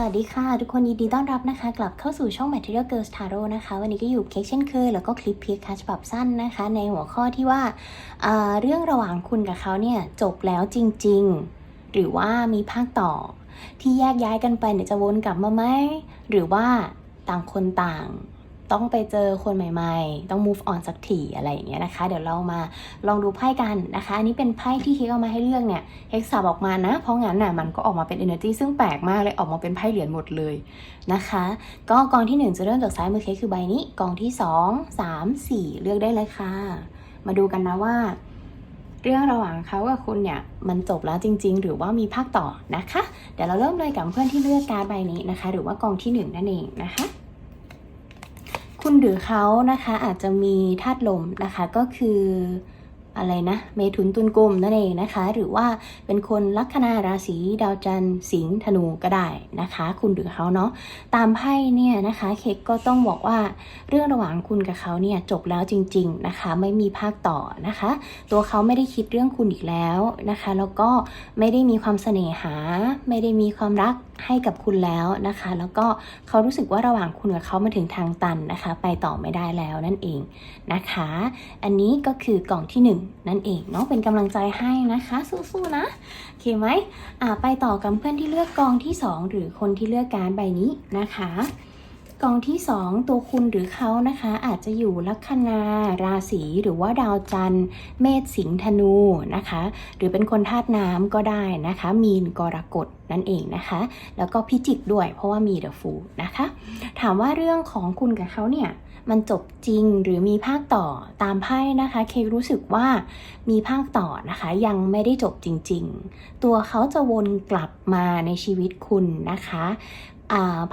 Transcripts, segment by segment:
สวัสดีค่ะ ทุกคนยินดีต้อนรับนะคะ กลับเข้าสู่ช่อง Material Girls Tarot นะคะ วันนี้ก็อยู่เค้กเช่นเคย แล้วก็คลิปเพียคัฉบับสั้นนะคะ ในหัวข้อที่ว่าเาเรื่องระหว่างคุณกับเขาเนี่ย จบแล้วจริง ๆ หรือว่ามีภาคต่อ ที่แยกย้ายกันไปเนี่ยจะวนกลับมาไหมหรือว่าต่างคนต่าง ต้องไปเจอคนใหม่ๆ ต้อง move on สักทีอะไรอย่างเงี้ยนะคะ เดี๋ยวเรามาลองดูไพ่กันนะคะ อันนี้เป็นไพ่ที่เค้กเอามาให้เลือกเนี่ยเฮกสับออกมานะ เพราะงั้นน่ะมันก็ออกมาเป็น energy ซึ่งแปลกมากเลยออกมาเป็นไพ่เหรียญหมดเลยนะคะ ก็กองที่ 1 จะเริ่มจากซ้ายมือเคคือใบนี้ กองที่ 2 3 4 เลือกได้เลยค่ะ มาดูกันนะว่า เรื่องระหว่างเขากับคุณเนี่ยมันจบแล้วจริง ๆ หรือว่ามีภาคต่อนะคะ เดี๋ยวเราเริ่มเลยกับเพื่อนที่เลือกการ์ดใบนี้นะคะ หรือว่ากองที่ 1 นั่นเองนะคะ คุณหรือเขานะคะอาจจะมีธาตุลมนะคะก็คือ อะไรนะเมถุนตุลกุมนั่นเองนะคะ หรือว่าเป็นคนลัคนาราศีดาวจันทร์สิงห์ธนูก็ได้นะคะ คุณหรือเขาเนาะตามไพ่เนี่ยนะคะเค้กก็ต้องบอกว่าเรื่องระหว่างคุณกับเขาเนี่ยจบแล้วจริง ๆนะคะ ไม่มีภาคต่อนะคะ ตัวเขาไม่ได้คิดเรื่องคุณอีกแล้วนะคะ แล้วก็ไม่ได้มีความเสน่หา ไม่ได้มีความรักให้กับคุณแล้วนะคะ แล้วก็เขารู้สึกว่าระหว่างคุณกับเขามาถึงทางตันนะคะ ไปต่อไม่ได้แล้วนั่นเองนะคะ อันนี้ก็คือกล่องที่ 1นั่นเองเนาะเป็นกำลังใจให้นะคะ สู้ๆนะโอเคไหมอ่าไปต่อกับเพื่อนที่เลือกกองที่ 2 หรือคนที่เลือกการใบนี้นะคะ กองที่ 2 ตัวคุณหรือเขานะคะ อาจจะอยู่ลัคนา ราศีหรือว่าดาวจันทร์ เมษสิงห์ธนูนะคะ หรือเป็นคนธาตุน้ำก็ได้นะคะ มีนกรกฎนั่นเองนะคะ แล้วก็พิจิกด้วยเพราะว่ามีเดอะฟูนะคะ ถามว่าเรื่องของคุณกับเขาเนี่ยมันจบจริงหรือมีภาคต่อตามไพ่นะคะ เครู้สึกว่ามีภาคต่อนะคะ ยังไม่ได้จบจริง ๆ ตัวเขาจะวนกลับมาในชีวิตคุณนะคะ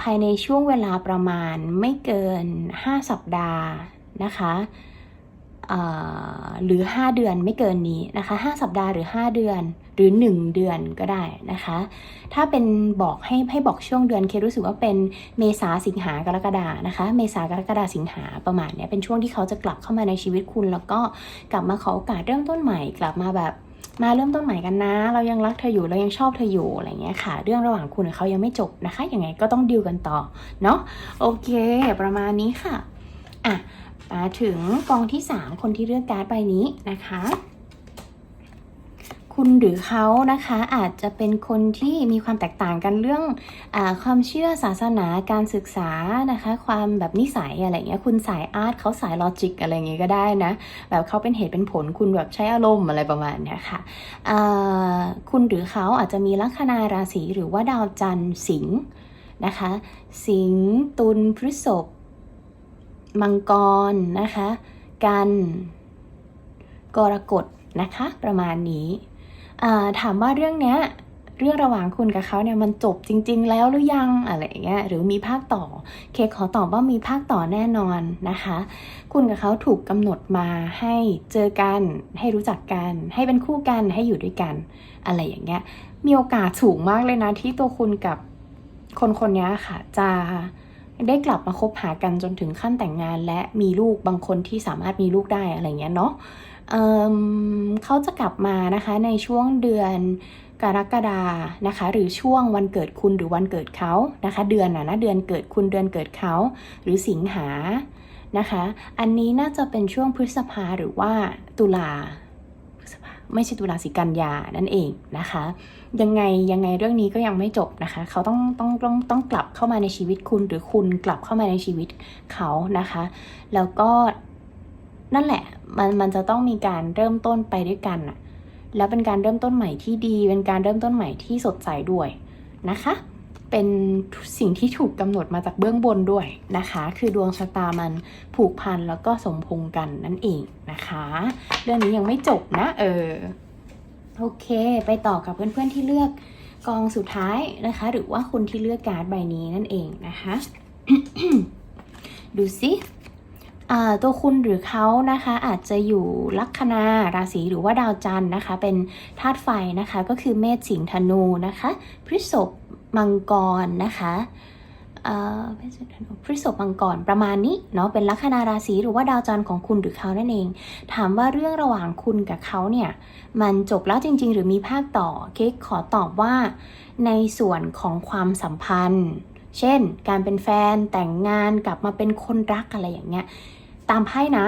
ภายในช่วงเวลาประมาณไม่เกิน 5 สัปดาห์นะคะหรือ 5 เดือนไม่เกินนี้นะคะ 5 สัปดาห์หรือ 5 เดือนหรือ 1 เดือนก็ได้นะคะ ถ้าเป็นบอกให้ให้บอกช่วงเดือนเครู้สึกว่าเป็นเมษาสิงหากรกฎานะคะ เมษากรกฎาสิงหาประมาณเนี้ยเป็นช่วงที่เขาจะกลับเข้ามาในชีวิตคุณ แล้วก็กลับมาขอโอกาสเริ่มต้นใหม่ กลับมาแบบ มาเริ่มต้นใหม่กันนะ เรายังรักเธออยู่เรายังชอบเธออยู่อะไรเงี้ยค่ะ เรื่องระหว่างคุณกับเขายังไม่จบนะคะยังไงก็ต้องดิวกันต่อเนาะโอเค ประมาณนี้ค่ะอะมาถึงกองที่ 3 คนที่เลือกการ์ดใบนี้นะคะ คุณหรือเขานะคะอาจจะเป็นคนที่มีความแตกต่างกันเรื่องอความเชื่อศาสนาการศึกษานะคะ ความแบบนิสัยอะไรเงี้ยคุณสายอาร์ตเขาสายลอจิกอะไรเงี้ยก็ได้นะ แบบเขาเป็นเหตุเป็นผลคุณแบบใช้อารมณ์อะไรประมาณเนี้ยค่ะคุณหรือเขาอาจจะมีลัคนาราศีหรือว่าดาวจันทร์สิงห์นะคะ สิงห์ตุลพฤษภมังกรนะคะ กันกรกฎนะคะ ประมาณนี้ ถามว่าเรื่องเนี้ยเรื่องระหว่างคุณกับเขาเนี่ยมันจบจริง ๆ แล้วหรือยังอะไรอย่างเงี้ยหรือมีภาคต่อ เคขอตอบว่ามีภาคต่อแน่นอนนะคะ คุณกับเขาถูกกำหนดมาให้เจอกัน ให้รู้จักกัน ให้เป็นคู่กันให้อยู่ด้วยกัน อะไรอย่างเงี้ยมีโอกาสสูงมากเลยนะที่ตัวคุณกับคนคนนี้ค่ะจะได้กลับมาคบหากันจนถึงขั้นแต่งงาน และมีลูกบางคนที่สามารถมีลูกได้อะไรเงี้ยเนาะ เเขาจะกลับมานะคะในช่วงเดือนกรกฎานะคะ หรือช่วงวันเกิดคุณหรือวันเกิดเขานะคะ เดือนนะนะเดือนเกิดคุณเดือนเกิดเขา หรือสิงหานะคะ อันนี้น่าจะเป็นช่วงพฤษภาหรือว่าตุลาพฤษภาไม่ใช่ตุลาสิกันยานั่นเองนะคะ ยังไงยังไงเรื่องนี้ก็ยังไม่จบนะคะ เขาต้องต้องต้องต้องกลับเข้ามาในชีวิตคุณหรือคุณกลับเข้ามาในชีวิตเขานะคะ แล้วก็ นั่นแหละมันมันจะต้องมีการเริ่มต้นไปด้วยกันอะแล้วเป็นการเริ่มต้นใหม่ที่ดี เป็นการเริ่มต้นใหม่ที่สดใสด้วยนะคะ เป็นสิ่งที่ถูกกำหนดมาจากเบื้องบนด้วยนะคะ คือดวงชะตามันผูกพันแล้วก็สมพงกันนั่นเองนะคะ เรื่องนี้ยังไม่จบนะเออโอเค ไปต่อกับเพื่อนๆที่เลือกกองสุดท้ายนะคะ หรือว่าคุณที่เลือกการ์ดใบนี้นั่นเองนะคะ ดูสิ ตัวคุณหรือเขานะคะอาจจะอยู่ลัคนาราศีหรือว่าดาวจันทร์นะคะ เป็นธาตุไฟนะคะก็คือเมษสิงห์ธนูนะคะพฤษภมังกรนะคะเอ่อพฤษภธนูพฤษภมังกรประมาณนี้เนาะเป็นลัคนาราศีหรือว่าดาวจันทร์ของคุณหรือเขานั่นเอง ถามว่าเรื่องระหว่างคุณกับเขาเนี่ยมันจบแล้วจริง ๆ หรือมีภาคต่อเค้กขอตอบว่า ในส่วนของความสัมพันธ์ เช่น การเป็นแฟนแต่งงานกลับมาเป็นคนรักอะไรอย่างเงี้ย ตามไพ่นะ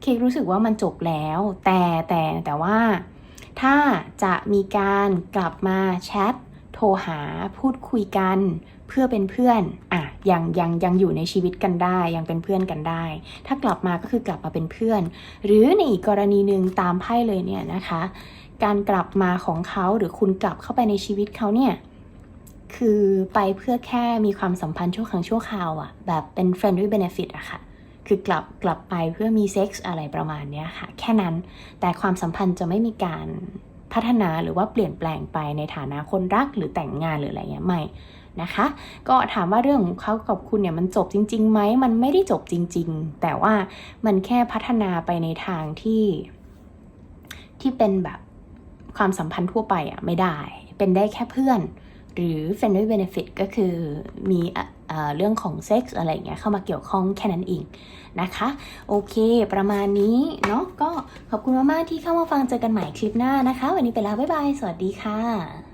เครู้สึกว่ามันจบแล้ว แต่แต่แต่ว่า ถ้าจะมีการกลับมาแชทโทรหาพูดคุยกันเพื่อเป็นเพื่อนอะยังยังยังอยู่ในชีวิตกันได้ ยังเป็นเพื่อนกันได้ ถ้ากลับมาก็คือกลับมาเป็นเพื่อน หรือในอีกกรณีหนึ่งตามไพ่เลยเนี่ยนะคะ การกลับมาของเขาหรือคุณกลับเข้าไปในชีวิตเขาเนี่ย คือไปเพื่อแค่มีความสัมพันธ์ชั่วครั้งชั่วคราวอะแบบเป็น friendly benefit อะค่ะ คือกลับกลับไปเพื่อมีเซ็กส์อะไรประมาณเนี้ยค่ะ แค่นั้น แต่ความสัมพันธ์จะไม่มีการพัฒนาหรือว่าเปลี่ยนแปลงไปในฐานะคนรักหรือแต่งงานหรืออะไรเงี้ยไม่นะคะ ก็ถามว่าเรื่องของเขากับคุณเนี่ยมันจบจริงๆไหมมันไม่ได้จบจริง ๆ แต่ว่ามันแค่พัฒนาไปในทางที่ ที่เป็นแบบความสัมพันธ์ทั่วไปอะไม่ได้ เป็นได้แค่เพื่อน หรือ friendly benefit ก็คือมีเรื่องของเซ็กส์อะไรอย่างเงี้ยเข้ามาเกี่ยวข้องแค่นั้นเองนะคะ โอเค ประมาณนี้เนาะก็ขอบคุณมากๆที่เข้ามาฟังเจอกันใหม่คลิปหน้านะคะ วันนี้ไปแล้วบ๊ายบาย สวัสดีค่ะ